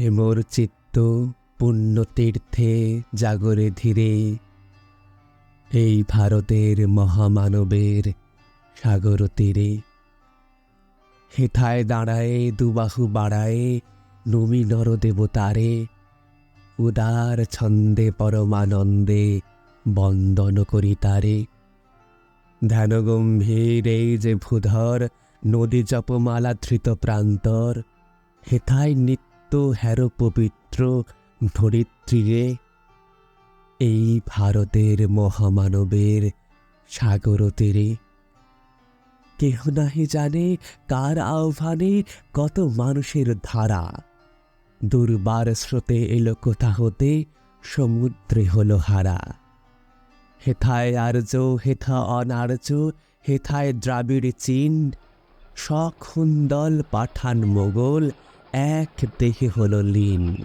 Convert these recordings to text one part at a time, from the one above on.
হেমর চিত্ত পুণ্যতীর্থে জাগরে ধীরে। এই ভারতের মহামানবের সাগর তীরে। হেথায় দাঁড়ায়ে দুবাহু বাড়ায়ে নমি নর দেবতারে উদার ছন্দে পরমানন্দে বন্দন করি তারে। ধ্যান গম্ভীর এই যে ভূধর, নদী জপমালা ধৃত প্রান্তর, হেথায় নিত্য হ্যারো পবিত্র ধরিত্রীরে, এই ভারতের মহামানবের সাগর তীরে। কেহ নাহি জানে কার আহ্বানে কত মানুষের ধারা। দুর্বার স্রোতে এলো কোথা হতে, সমুদ্রে হলো হারা। হেথায় আর্য, হেথা অনার্য, হেথায় দ্রাবিড় চীন সখুন্দল পাঠান মোগল এক দেহে হলো লীন।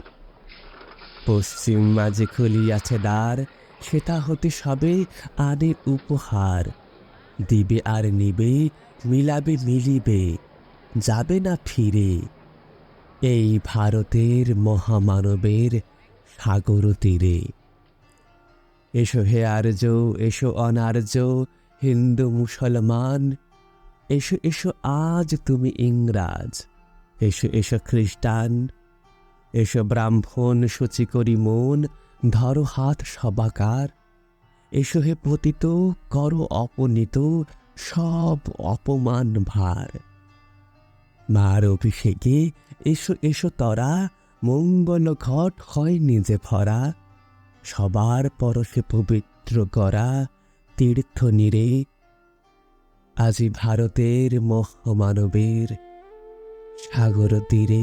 পশ্চিম মাঝে খুলিয়াছে দ্বার, সেটা হতে সবে আনে উপহার। দিবে আর নিবে, মিলাবে মিলিবে, যাবে না ফিরে। এই ভারতের মহামানবের সাগর তীরে। এসো হে আর্য, এসো অনার্য, হিন্দু মুসলমান, এসো এসো আজ তুমি ইংরাজ। এসো এসো খ্রিস্টান, এসো ব্রাহ্মণ সূচি করি মন, ধরো হাত সবাকার। এসো হে পতিত, করো অপনীত, সব অপমান ভার। মার অভিষেকে এসো এসো তরা, মঙ্গল ঘট হয় নিজে ভরা। সবার পরশে পবিত্র করা তীর্থ নিরে। আজি ভারতের মহামানবের সাগর তীরে